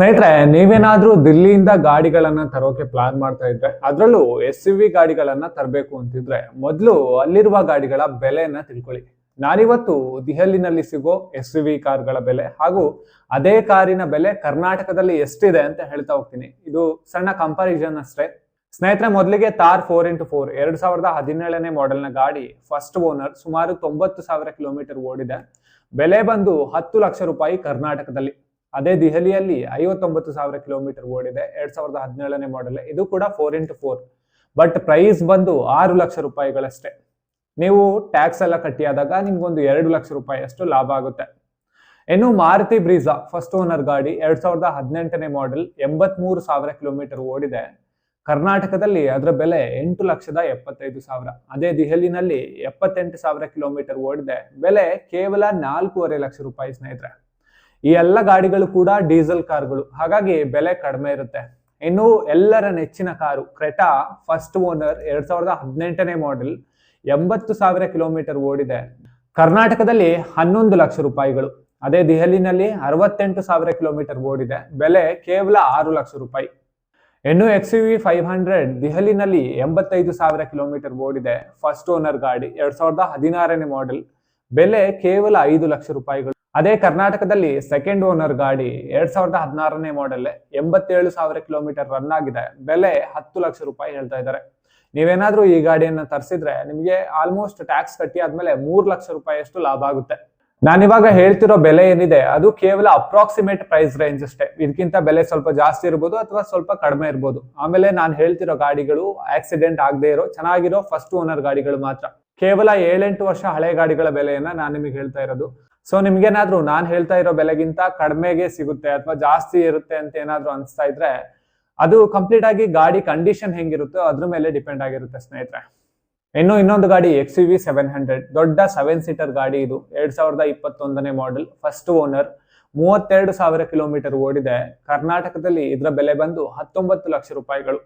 ಸ್ನೇಹಿತರೆ, ನೀವೇನಾದ್ರೂ ದಿಲ್ಲಿಯಿಂದ ಗಾಡಿಗಳನ್ನ ತರೋಕೆ ಪ್ಲಾನ್ ಮಾಡ್ತಾ ಇದ್ರೆ, ಅದರಲ್ಲೂ ಎಸ್ ಯು ವಿ ಗಾಡಿಗಳನ್ನ ತರಬೇಕು ಅಂತಿದ್ರೆ ಮೊದಲು ಅಲ್ಲಿರುವ ಗಾಡಿಗಳ ಬೆಲೆಯನ್ನ ತಿಳ್ಕೊಳ್ಳಿ. ನಾನಿವತ್ತು ದೆಹಲಿನಲ್ಲಿ ಸಿಗೋ ಎಸ್ ಯು ವಿ ಕಾರ್ಗಳ ಬೆಲೆ ಹಾಗೂ ಅದೇ ಕಾರಿನ ಬೆಲೆ ಕರ್ನಾಟಕದಲ್ಲಿ ಎಷ್ಟಿದೆ ಅಂತ ಹೇಳ್ತಾ ಹೋಗ್ತೀನಿ. ಇದು ಸಣ್ಣ ಕಂಪಾರಿಸನ್ ಅಷ್ಟೇ. ಸ್ನೇಹಿತರೆ, ಮೊದಲಿಗೆ ತಾರ್ ಫೋರ್ ಇಂಟು ಫೋರ್ ಎರಡ್ ಸಾವಿರದ ಹದಿನೇಳನೇ ಮಾಡೆಲ್ನ ಗಾಡಿ ಫಸ್ಟ್ ಓನರ್ ಸುಮಾರು ತೊಂಬತ್ತು ಸಾವಿರ ಕಿಲೋಮೀಟರ್ ಓಡಿದೆ. ಬೆಲೆ ಬಂದು ಹತ್ತು ಲಕ್ಷ ರೂಪಾಯಿ ಕರ್ನಾಟಕದಲ್ಲಿ. ಅದೇ ದೆಹಲಿಯಲ್ಲಿ ಐವತ್ತೊಂಬತ್ತು ಸಾವಿರ ಕಿಲೋಮೀಟರ್ ಓಡಿದೆ. ಎರಡ್ ಸಾವಿರದ ಹದಿನೇಳನೇ ಮಾಡೆಲ್ ಇದು ಕೂಡ four into four but price ಬಂದು ಆರು ಲಕ್ಷ ರೂಪಾಯಿಗಳಷ್ಟೇ. ನೀವು ಟ್ಯಾಕ್ಸ್ ಎಲ್ಲ ಕಟ್ಟಿಯಾದಾಗ ನಿಮ್ಗೊಂದು ಎರಡು ಲಕ್ಷ ರೂಪಾಯಿ ಅಷ್ಟು ಲಾಭ ಆಗುತ್ತೆ. ಇನ್ನು ಮಾರುತಿ ಬ್ರೀಜಾ ಫಸ್ಟ್ ಓನರ್ ಗಾಡಿ, ಎರಡ್ ಸಾವಿರದ ಹದಿನೆಂಟನೇ ಮಾಡೆಲ್ ಎಂಬತ್ಮೂರು ಸಾವಿರ ಕಿಲೋಮೀಟರ್ ಓಡಿದೆ. ಕರ್ನಾಟಕದಲ್ಲಿ ಅದರ ಬೆಲೆ ಎಂಟು ಲಕ್ಷದ ಎಪ್ಪತ್ತೈದು ಸಾವಿರ. ಅದೇ ದೆಹಲಿನಲ್ಲಿ ಎಪ್ಪತ್ತೆಂಟು ಸಾವಿರ ಕಿಲೋಮೀಟರ್ ಓಡಿದೆ. ಬೆಲೆ ಕೇವಲ ನಾಲ್ಕೂವರೆ ಲಕ್ಷ ರೂಪಾಯಿ ಸ್ನೇಹಿತರೆ. ಈ ಎಲ್ಲ ಗಾಡಿಗಳು ಕೂಡ ಡೀಸೆಲ್ ಕಾರ್ಗಳು. ಹಾಗಾಗಿ ಬೆಲೆ ಕಡಿಮೆ ಇರುತ್ತೆ. ಇನ್ನು ಎಲ್ಲರ ನೆಚ್ಚಿನ ಕಾರು, ಕ್ರೆಟಾ ಫಸ್ಟ್ ಓನರ್ ಎರಡ್ ಸಾವಿರದ ಹದಿನೆಂಟನೇ ಮಾಡೆಲ್ ಎಂಬತ್ತು ಸಾವಿರ ಕಿಲೋಮೀಟರ್ ಓಡಿದೆ. ಕರ್ನಾಟಕದಲ್ಲಿ ಹನ್ನೊಂದು ಲಕ್ಷ ರೂಪಾಯಿಗಳು. ಅದೇ ದೆಹಲಿನಲ್ಲಿ ಅರವತ್ತೆಂಟು ಸಾವಿರ ಕಿಲೋಮೀಟರ್ ಓಡಿದೆ. ಬೆಲೆ ಕೇವಲ ಆರು ಲಕ್ಷ ರೂಪಾಯಿ. ಇನ್ನು X U V five hundred ದೆಹಲಿನಲ್ಲಿ ಎಂಬತ್ತೈದು ಸಾವಿರ ಕಿಲೋಮೀಟರ್ ಓಡಿದೆ. ಫಸ್ಟ್ ಓನರ್ ಗಾಡಿ ಎರಡ್ ಸಾವಿರದ ಹದಿನಾರನೇ ಮಾಡೆಲ್ ಬೆಲೆ ಕೇವಲ ಐದು ಲಕ್ಷ ರೂಪಾಯಿಗಳು. ಅದೇ ಕರ್ನಾಟಕದಲ್ಲಿ ಸೆಕೆಂಡ್ ಓನರ್ ಗಾಡಿ ಎರಡ್ ಸಾವಿರದ ಹದಿನಾರನೇ ಮಾಡೆಲ್ ಎಂಬತ್ತೇಳು ಸಾವಿರ ಕಿಲೋಮೀಟರ್ ರನ್ ಆಗಿದೆ. ಬೆಲೆ ಹತ್ತು ಲಕ್ಷ ರೂಪಾಯಿ ಹೇಳ್ತಾ ಇದ್ದಾರೆ. ನೀವೇನಾದ್ರೂ ಈ ಗಾಡಿಯನ್ನ ತರಿಸಿದ್ರೆ ನಿಮಗೆ ಆಲ್ಮೋಸ್ಟ್ ಟ್ಯಾಕ್ಸ್ ಕಟ್ಟಿ ಆದ್ಮೇಲೆ ಮೂರ್ ಲಕ್ಷ ರೂಪಾಯಿಯಷ್ಟು ಲಾಭ ಆಗುತ್ತೆ. ನಾನಿವಾಗ ಹೇಳ್ತಿರೋ ಬೆಲೆ ಏನಿದೆ, ಅದು ಕೇವಲ ಅಪ್ರಾಕ್ಸಿಮೇಟ್ ಪ್ರೈಸ್ ರೇಂಜ್ ಅಷ್ಟೇ. ಇದಕ್ಕಿಂತ ಬೆಲೆ ಸ್ವಲ್ಪ ಜಾಸ್ತಿ ಇರ್ಬೋದು ಅಥವಾ ಸ್ವಲ್ಪ ಕಡಿಮೆ ಇರ್ಬೋದು. ಆಮೇಲೆ ನಾನು ಹೇಳ್ತಿರೋ ಗಾಡಿಗಳು ಆಕ್ಸಿಡೆಂಟ್ ಆಗದೆ ಇರೋ, ಚೆನ್ನಾಗಿರೋ ಫಸ್ಟ್ ಓನರ್ ಗಾಡಿಗಳು ಮಾತ್ರ. ಕೇವಲ ಏಳೆಂಟು ವರ್ಷ ಹಳೆ ಗಾಡಿಗಳ ಬೆಲೆಯನ್ನ ನಾನು ನಿಮಗೆ ಹೇಳ್ತಾ ಇರೋದು. ಸೊ ನಿಮ್ಗೇನಾದ್ರೂ ನಾನು ಹೇಳ್ತಾ ಇರೋ ಬೆಲೆಗಿಂತ ಕಡಿಮೆಗೆ ಸಿಗುತ್ತೆ ಅಥವಾ ಜಾಸ್ತಿ ಇರುತ್ತೆ ಅಂತ ಏನಾದ್ರೂ ಅನಿಸ್ತಾ ಇದ್ರೆ, ಅದು ಕಂಪ್ಲೀಟ್ ಆಗಿ ಗಾಡಿ ಕಂಡೀಷನ್ ಹೆಂಗಿರುತ್ತೋ ಅದ್ರ ಮೇಲೆ ಡಿಪೆಂಡ್ ಆಗಿರುತ್ತೆ ಸ್ನೇಹಿತರೆ. ಇನ್ನು ಇನ್ನೊಂದು ಗಾಡಿ X U V seven hundred ದೊಡ್ಡ ಸೆವೆನ್ ಸೀಟರ್ ಗಾಡಿ ಇದು. ಎರಡ್ ಸಾವಿರದ ಇಪ್ಪತ್ತೊಂದನೇ ಮಾಡೆಲ್ ಫಸ್ಟ್ ಓನರ್ ಮೂವತ್ತೆರಡು ಸಾವಿರ ಕಿಲೋಮೀಟರ್ ಓಡಿದೆ. ಕರ್ನಾಟಕದಲ್ಲಿ ಇದರ ಬೆಲೆ ಬಂದು ಹತ್ತೊಂಬತ್ತು ಲಕ್ಷ ರೂಪಾಯಿಗಳು.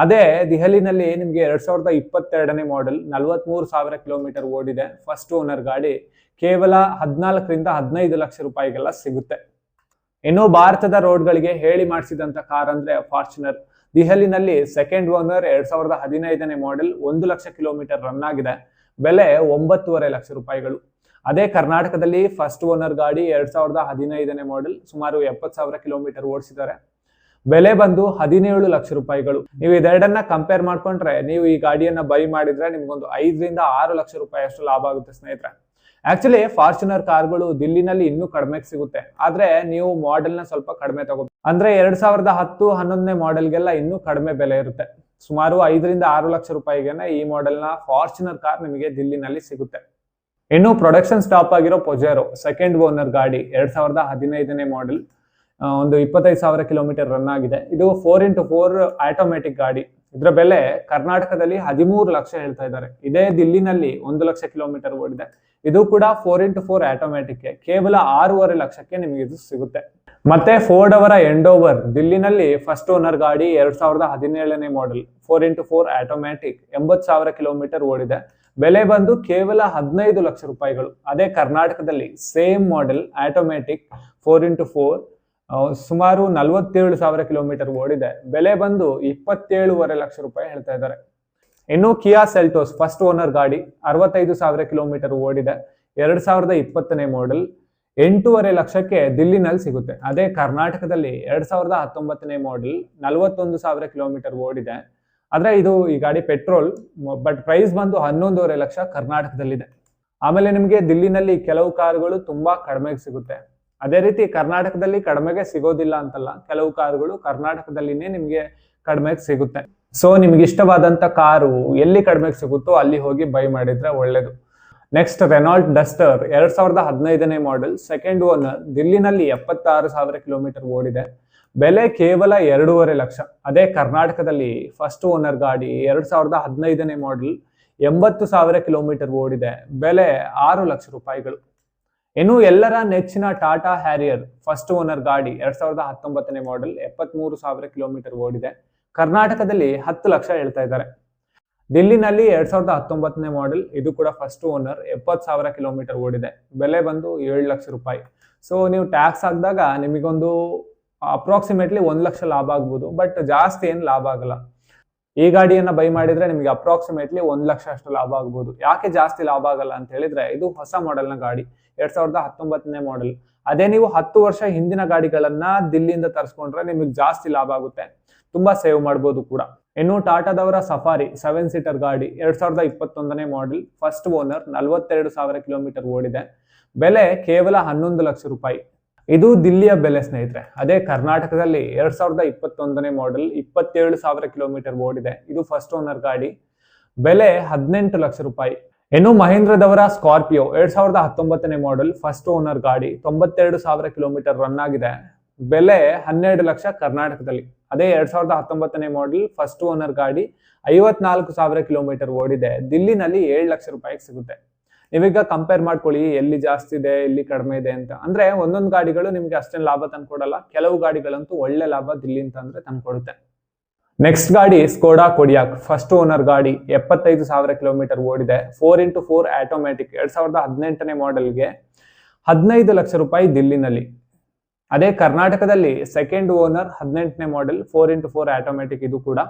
ಅದೇ ದೆಹಲಿನಲ್ಲಿ ನಿಮಗೆ ಎರಡ್ ಸಾವಿರದ ಇಪ್ಪತ್ತೆರಡನೇ ಮಾಡೆಲ್ ನಲವತ್ಮೂರು ಸಾವಿರ ಕಿಲೋಮೀಟರ್ ಓಡಿದೆ ಫಸ್ಟ್ ಓನರ್ ಗಾಡಿ. ಕೇವಲ ಹದಿನಾಲ್ಕರಿಂದ ಹದಿನೈದು ಲಕ್ಷ ರೂಪಾಯಿಗೆಲ್ಲ ಸಿಗುತ್ತೆ. ಇನ್ನು ಭಾರತದ ರೋಡ್ಗಳಿಗೆ ಹೇಳಿ ಮಾಡಿಸಿದಂತ ಕಾರ್ ಅಂದ್ರೆ ಫಾರ್ಚುನರ್ ದೆಹಲಿನಲ್ಲಿ ಸೆಕೆಂಡ್ ಓನರ್ ಎರಡ್ ಸಾವಿರದ ಹದಿನೈದನೇ ಮಾಡೆಲ್ ಒಂದು ಲಕ್ಷ ಕಿಲೋಮೀಟರ್ ರನ್ ಆಗಿದೆ. ಬೆಲೆ ಒಂಬತ್ತೂವರೆ ಲಕ್ಷ ರೂಪಾಯಿಗಳು. ಅದೇ ಕರ್ನಾಟಕದಲ್ಲಿ ಫಸ್ಟ್ ಓನರ್ ಗಾಡಿ ಎರಡ್ ಸಾವಿರದ ಹದಿನೈದನೇ ಮಾಡೆಲ್ ಸುಮಾರು ಎಪ್ಪತ್ತು ಸಾವಿರ ಕಿಲೋಮೀಟರ್ ಓಡಿಸಿದ್ದಾರೆ. ಬೆಲೆ ಬಂದು ಹದಿನೇಳು ಲಕ್ಷ ರೂಪಾಯಿಗಳು. ನೀವು ಇದೆರಡನ್ನ ಕಂಪೇರ್ ಮಾಡ್ಕೊಂಡ್ರೆ ನೀವು ಈ ಗಾಡಿಯನ್ನ ಬೈ ಮಾಡಿದ್ರೆ ನಿಮ್ಗೊಂದು ಐದರಿಂದ ಆರು ಲಕ್ಷ ರೂಪಾಯಿ ಅಷ್ಟು ಲಾಭ ಆಗುತ್ತೆ ಸ್ನೇಹಿತರೆ. ಆಕ್ಚುಲಿ ಫಾರ್ಚುನರ್ ಕಾರ್ಗಳು ದಿಲ್ಲಿನಲ್ಲಿ ಇನ್ನೂ ಕಡಿಮೆಗೆ ಸಿಗುತ್ತೆ. ಆದ್ರೆ ನೀವು ಮಾಡೆಲ್ನ ಸ್ವಲ್ಪ ಕಡಿಮೆ ತಗೋ ಅಂದ್ರೆ ಎರಡ್ ಸಾವಿರದ ಹತ್ತು, ಹನ್ನೊಂದನೇ ಮಾಡೆಲ್ಗೆಲ್ಲ ಇನ್ನೂ ಕಡಿಮೆ ಬೆಲೆ ಇರುತ್ತೆ. ಸುಮಾರು ಐದರಿಂದ ಆರು ಲಕ್ಷ ರೂಪಾಯಿಗೆನ ಈ ಮಾಡೆಲ್ನ ಫಾರ್ಚುನರ್ ಕಾರ್ ನಿಮಗೆ ದಿಲ್ಲಿನಲ್ಲಿ ಸಿಗುತ್ತೆ. ಇನ್ನು ಪ್ರೊಡಕ್ಷನ್ ಸ್ಟಾಪ್ ಆಗಿರೋ ಪೊಜೆರೋ ಸೆಕೆಂಡ್ ಓನರ್ ಗಾಡಿ, ಎರಡ್ ಸಾವಿರದ ಹದಿನೈದನೇ ಮಾಡೆಲ್ ಒಂದು ಇಪ್ಪತ್ತೈದು ಸಾವಿರ ಕಿಲೋಮೀಟರ್ ರನ್ ಆಗಿದೆ. ಇದು ಫೋರ್ ಇಂಟು ಫೋರ್ ಆಟೋಮೆಟಿಕ್ ಗಾಡಿ. ಇದರ ಬೆಲೆ ಕರ್ನಾಟಕದಲ್ಲಿ ಹದಿಮೂರು ಲಕ್ಷ ಹೇಳ್ತಾ ಇದ್ದಾರೆ. ಇದೇ ದಿಲ್ಲಿನಲ್ಲಿ ಒಂದು ಲಕ್ಷ ಕಿಲೋಮೀಟರ್ ಓಡಿದೆ. ಇದು ಕೂಡ ಫೋರ್ ಇಂಟು ಫೋರ್ ಆಟೋಮ್ಯಾಟಿಕ್ ಕೇವಲ ಆರೂವರೆ ಲಕ್ಷಕ್ಕೆ ನಿಮಗೆ ಇದು ಸಿಗುತ್ತೆ. ಮತ್ತೆ ಫೋರ್ಡ್ ಅವರ ಎಂಡೋವರ್ ದಿಲ್ಲಿನಲ್ಲಿ ಫಸ್ಟ್ ಓನರ್ ಗಾಡಿ ಎರಡ್ ಸಾವಿರದ ಹದಿನೇಳನೇ model four into four automatic ಎಂಬತ್ತು ಸಾವಿರ ಕಿಲೋಮೀಟರ್ ಓಡಿದೆ. ಬೆಲೆ ಬಂದು ಕೇವಲ ಹದಿನೈದು ಲಕ್ಷ ರೂಪಾಯಿಗಳು. ಅದೇ ಕರ್ನಾಟಕದಲ್ಲಿ same model automatic four into four ಸುಮಾರು ನಲವತ್ತೇಳು ಸಾವಿರ ಕಿಲೋಮೀಟರ್ ಓಡಿದೆ. ಬೆಲೆ ಬಂದು ಇಪ್ಪತ್ತೇಳುವರೆ ಲಕ್ಷ ರೂಪಾಯಿ ಹೇಳ್ತಾ ಇದ್ದಾರೆ. ಇನ್ನು ಕಿಯಾ ಸೆಲ್ಟೋಸ್ ಫಸ್ಟ್ ಓನರ್ ಗಾಡಿ ಅರವತ್ತೈದು ಸಾವಿರ ಕಿಲೋಮೀಟರ್ ಓಡಿದೆ. ಎರಡ್ ಸಾವಿರದ ಇಪ್ಪತ್ತನೇ ಮಾಡೆಲ್ ಎಂಟೂವರೆ ಲಕ್ಷಕ್ಕೆ ದಿಲ್ಲಿನಲ್ಲಿ ಸಿಗುತ್ತೆ. ಅದೇ ಕರ್ನಾಟಕದಲ್ಲಿ ಎರಡ್ ಸಾವಿರದ ಹತ್ತೊಂಬತ್ತನೇ ಮಾಡೆಲ್ ನಲವತ್ತೊಂದು ಸಾವಿರ ಕಿಲೋಮೀಟರ್ ಓಡಿದೆ. ಆದ್ರೆ ಇದು ಈ ಗಾಡಿ ಪೆಟ್ರೋಲ್, ಬಟ್ ಪ್ರೈಸ್ ಬಂದು ಹನ್ನೊಂದೂವರೆ ಲಕ್ಷ ಕರ್ನಾಟಕದಲ್ಲಿದೆ. ಆಮೇಲೆ ನಿಮಗೆ ದಿಲ್ಲಿನಲ್ಲಿ ಕೆಲವು ಕಾರುಗಳು ತುಂಬಾ ಕಡಿಮೆಗೆ ಸಿಗುತ್ತೆ. ಅದೇ ರೀತಿ ಕರ್ನಾಟಕದಲ್ಲಿ ಕಡಿಮೆಗೆ ಸಿಗೋದಿಲ್ಲ ಅಂತಲ್ಲ. ಕೆಲವು ಕಾರುಗಳು ಕರ್ನಾಟಕದಲ್ಲಿನೇ ನಿಮಗೆ ಕಡಿಮೆಗೆ ಸಿಗುತ್ತೆ. ಸೊ ನಿಮ್ಗೆ ಇಷ್ಟವಾದಂತ ಕಾರು ಎಲ್ಲಿ ಕಡಿಮೆಗೆ ಸಿಗುತ್ತೋ ಅಲ್ಲಿ ಹೋಗಿ ಬೈ ಮಾಡಿದ್ರೆ ಒಳ್ಳೇದು. ನೆಕ್ಸ್ಟ್ ರೆನಾಲ್ಟ್ ಡಸ್ಟರ್ ಎರಡ್ ಸಾವಿರದ ಹದಿನೈದನೇ ಮಾಡೆಲ್ ಸೆಕೆಂಡ್ ಓನರ್ ದಿಲ್ಲಿನಲ್ಲಿ ಎಪ್ಪತ್ತಾರು ಸಾವಿರ ಕಿಲೋಮೀಟರ್ ಓಡಿದೆ. ಬೆಲೆ ಕೇವಲ ಎರಡೂವರೆ ಲಕ್ಷ. ಅದೇ ಕರ್ನಾಟಕದಲ್ಲಿ ಫಸ್ಟ್ ಓನರ್ ಗಾಡಿ ಎರಡ್ ಸಾವಿರದ ಹದಿನೈದನೇ ಮಾಡೆಲ್ ಎಂಬತ್ತು ಸಾವಿರ ಕಿಲೋಮೀಟರ್ ಓಡಿದೆ. ಬೆಲೆ ಆರು ಲಕ್ಷ ರೂಪಾಯಿಗಳು. ಇನ್ನು ಎಲ್ಲರ ನೆಚ್ಚಿನ ಟಾಟಾ ಹ್ಯಾರಿಯರ್ ಫಸ್ಟ್ ಓನರ್ ಗಾಡಿ ಎರಡ್ ಸಾವಿರದ ಹತ್ತೊಂಬತ್ತನೇ ಮಾಡೆಲ್ ಎಪ್ಪತ್ಮೂರು ಸಾವಿರ ಕಿಲೋಮೀಟರ್ ಓಡಿದೆ. ಕರ್ನಾಟಕದಲ್ಲಿ ಹತ್ತು ಲಕ್ಷ ಹೇಳ್ತಾ ಇದ್ದಾರೆ. ದಿಲ್ಲಿನಲ್ಲಿ ಎರಡ್ ಸಾವಿರದ ಹತ್ತೊಂಬತ್ತನೇ ಮಾಡೆಲ್ ಇದು ಕೂಡ ಫಸ್ಟ್ ಓನರ್ ಎಪ್ಪತ್ತು ಸಾವಿರ ಕಿಲೋಮೀಟರ್ ಓಡಿದೆ. ಬೆಲೆ ಬಂದು ಏಳು ಲಕ್ಷ ರೂಪಾಯಿ. ಸೊ ನೀವು ಟ್ಯಾಕ್ಸ್ ಹಾಕಿದಾಗ ನಿಮಗೊಂದು ಅಪ್ರಾಕ್ಸಿಮೇಟ್ಲಿ ಒಂದು ಲಕ್ಷ ಲಾಭ ಆಗ್ಬೋದು ಬಟ್ ಜಾಸ್ತಿ ಏನು ಲಾಭ ಆಗಲ್ಲ. ಈ ಗಾಡಿಯನ್ನ ಬೈ ಮಾಡಿದ್ರೆ ನಿಮಗೆ ಅಪ್ರಾಕ್ಸಿಮೇಟ್ಲಿ ಒಂದ್ ಲಕ್ಷ ಅಷ್ಟು ಲಾಭ ಆಗ್ಬೋದು. ಯಾಕೆ ಜಾಸ್ತಿ ಲಾಭ ಆಗಲ್ಲ ಅಂತ ಹೇಳಿದ್ರೆ ಇದು ಹೊಸ ಮಾಡೆಲ್ನ ಗಾಡಿ, ಎರಡ್ ಸಾವಿರದ ಹತ್ತೊಂಬತ್ತನೇ ಮಾಡೆಲ್ ಅದೇ ನೀವು ಹತ್ತು ವರ್ಷ ಹಿಂದಿನ ಗಾಡಿಗಳನ್ನ ದಿಲ್ಲಿಯಿಂದ ತರಿಸ್ಕೊಂಡ್ರೆ ನಿಮಗೆ ಜಾಸ್ತಿ ಲಾಭ ಆಗುತ್ತೆ. ತುಂಬಾ ಸೇವ್ ಮಾಡ್ಬೋದು ಕೂಡ. ಇನ್ನು ಟಾಟಾದವರ ಸಫಾರಿ ಸೆವೆನ್ ಸೀಟರ್ ಗಾಡಿ, ಎರಡ್ ಸಾವಿರದ ಇಪ್ಪತ್ತೊಂದನೇ ಮಾಡೆಲ್ ಫಸ್ಟ್ ಓನರ್ ನಲವತ್ತೆರಡು ಸಾವಿರ ಕಿಲೋಮೀಟರ್ ಓಡಿದೆ. ಬೆಲೆ ಕೇವಲ ಹನ್ನೊಂದು ಲಕ್ಷ ರೂಪಾಯಿ. ಇದು ದಿಲ್ಲಿಯ ಬೆಲೆ ಸ್ನೇಹಿತರೆ. ಅದೇ ಕರ್ನಾಟಕದಲ್ಲಿ ಎರಡ್ ಸಾವಿರದ ಇಪ್ಪತ್ತೊಂದನೇ ಮಾಡೆಲ್ ಇಪ್ಪತ್ತೇಳು ಸಾವಿರ ಕಿಲೋಮೀಟರ್ ಓಡಿದೆ ಇದು. ಫಸ್ಟ್ ಓನರ್ ಗಾಡಿ. ಬೆಲೆ ಹದಿನೆಂಟು ಲಕ್ಷ ರೂಪಾಯಿ. ಇನ್ನು ಮಹೇಂದ್ರದವರ ಸ್ಕಾರ್ಪಿಯೋ ಎರಡ್ ಸಾವಿರದ ಹತ್ತೊಂಬತ್ತನೇ ಮಾಡೆಲ್ ಫಸ್ಟ್ ಓನರ್ ಗಾಡಿ, ತೊಂಬತ್ತೆರಡು ಸಾವಿರ ಕಿಲೋಮೀಟರ್ ರನ್ ಆಗಿದೆ. ಬೆಲೆ ಹನ್ನೆರಡು ಲಕ್ಷ ಕರ್ನಾಟಕದಲ್ಲಿ. ಅದೇ ಎರಡ್ ಸಾವಿರದ ಹತ್ತೊಂಬತ್ತನೇ ಮಾಡೆಲ್ ಫಸ್ಟ್ ಓನರ್ ಗಾಡಿ, ಐವತ್ನಾಲ್ಕು ಸಾವಿರ ಕಿಲೋಮೀಟರ್ ಓಡಿದೆ ದಿಲ್ಲಿನಲ್ಲಿ ಏಳು ಲಕ್ಷ ರೂಪಾಯಿಗೆ ಸಿಗುತ್ತೆ. ನೀವೀಗ ಕಂಪೇರ್ ಮಾಡ್ಕೊಳ್ಳಿ, ಎಲ್ಲಿ ಜಾಸ್ತಿ ಇದೆ, ಎಲ್ಲಿ ಕಡಿಮೆ ಇದೆ ಅಂತ. ಅಂದ್ರೆ ಒಂದೊಂದು ಗಾಡಿಗಳು ನಿಮ್ಗೆ ಅಷ್ಟೇನು ಲಾಭ ತಂದ್ಕೊಡಲ್ಲ ಕೆಲವು ಗಾಡಿಗಳಂತೂ ಒಳ್ಳೆ ಲಾಭ ದಿಲ್ಲಿ ಅಂತ ಅಂದ್ರೆ ತಂದ್ಕೊಡುತ್ತೆ ನೆಕ್ಸ್ಟ್ ಗಾಡಿ ಸ್ಕೋಡಾ ಕೊಡಿಯಾಕ್ ಫಸ್ಟ್ ಓನರ್ ಗಾಡಿ. ಎಪ್ಪತ್ತೈದು ಸಾವಿರ ಕಿಲೋಮೀಟರ್ ಓಡಿದೆ. ಫೋರ್ ಇಂಟು ಫೋರ್ ಆಟೋಮ್ಯಾಟಿಕ್ ಎರಡ್ ಸಾವಿರದ ಹದಿನೆಂಟನೇ ಮಾಡೆಲ್ಗೆ ಹದಿನೈದು ಲಕ್ಷ ರೂಪಾಯಿ ದಿಲ್ಲಿನಲ್ಲಿ. ಅದೇ ಕರ್ನಾಟಕದಲ್ಲಿ ಸೆಕೆಂಡ್ ಓನರ್ ಹದಿನೆಂಟನೇ model four into four automatic ಇದು ಕೂಡ.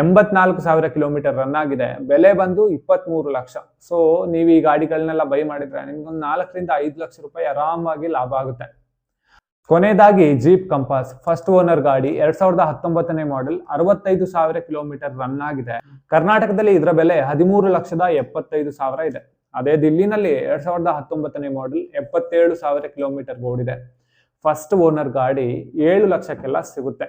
ಎಂಬತ್ನಾಲ್ಕು ಸಾವಿರ ಕಿಲೋಮೀಟರ್ ರನ್ ಆಗಿದೆ. ಬೆಲೆ ಬಂದು ಇಪ್ಪತ್ಮೂರು ಲಕ್ಷ. ಸೊ ನೀವು ಈ ಗಾಡಿಗಳನ್ನೆಲ್ಲ ಬೈ ಮಾಡಿದ್ರೆ ನಿಮ್ಗೊಂದು ನಾಲ್ಕರಿಂದ ಐದು ಲಕ್ಷ ರೂಪಾಯಿ ಆರಾಮಾಗಿ ಲಾಭ ಆಗುತ್ತೆ. ಕೊನೆಯದಾಗಿ ಜೀಪ್ ಕಂಪಾಸ್ ಫಸ್ಟ್ ಓನರ್ ಗಾಡಿ, ಎರಡ್ ಸಾವಿರದ ಹತ್ತೊಂಬತ್ತನೇ ಮಾಡೆಲ್ ಅರವತ್ತೈದು ಸಾವಿರ ಕಿಲೋಮೀಟರ್ ರನ್ ಆಗಿದೆ. ಕರ್ನಾಟಕದಲ್ಲಿ ಇದರ ಬೆಲೆ ಹದಿಮೂರು ಲಕ್ಷದ ಎಪ್ಪತ್ತೈದು ಸಾವಿರ ಇದೆ. ಅದೇ ದಿಲ್ಲಿನಲ್ಲಿ ಎರಡ್ ಸಾವಿರದ ಹತ್ತೊಂಬತ್ತನೇ ಮಾಡೆಲ್ ಎಪ್ಪತ್ತೇಳು ಸಾವಿರ ಕಿಲೋಮೀಟರ್ ಓಡಿದೆ ಫಸ್ಟ್ ಓನರ್ ಗಾಡಿ ಏಳು ಲಕ್ಷಕ್ಕೆಲ್ಲ ಸಿಗುತ್ತೆ.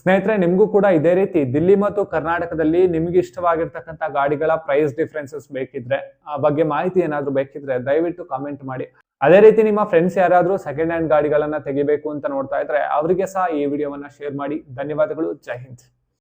ಸ್ನೇಹಿತರೆ, ನಿಮಗೂ ಕೂಡ ಇದೇ ರೀತಿ ದಿಲ್ಲಿ ಮತ್ತು ಕರ್ನಾಟಕದಲ್ಲಿ ನಿಮ್ಗೆ ಇಷ್ಟವಾಗಿರ್ತಕ್ಕಂಥ ಗಾಡಿಗಳ ಪ್ರೈಸ್ ಡಿಫ್ರೆನ್ಸಸ್ ಬೇಕಿದ್ರೆ, ಆ ಬಗ್ಗೆ ಮಾಹಿತಿ ಏನಾದರೂ ಬೇಕಿದ್ರೆ ದಯವಿಟ್ಟು ಕಾಮೆಂಟ್ ಮಾಡಿ. ಅದೇ ರೀತಿ ನಿಮ್ಮ ಫ್ರೆಂಡ್ಸ್ ಯಾರಾದರೂ ಸೆಕೆಂಡ್ ಹ್ಯಾಂಡ್ ಗಾಡಿಗಳನ್ನ ತೆಗಿಬೇಕು ಅಂತ ನೋಡ್ತಾ ಇದ್ರೆ ಅವರಿಗೆ ಸಹ ಈ ವಿಡಿಯೋವನ್ನ ಶೇರ್ ಮಾಡಿ. ಧನ್ಯವಾದಗಳು. ಜೈ ಹಿಂದ್.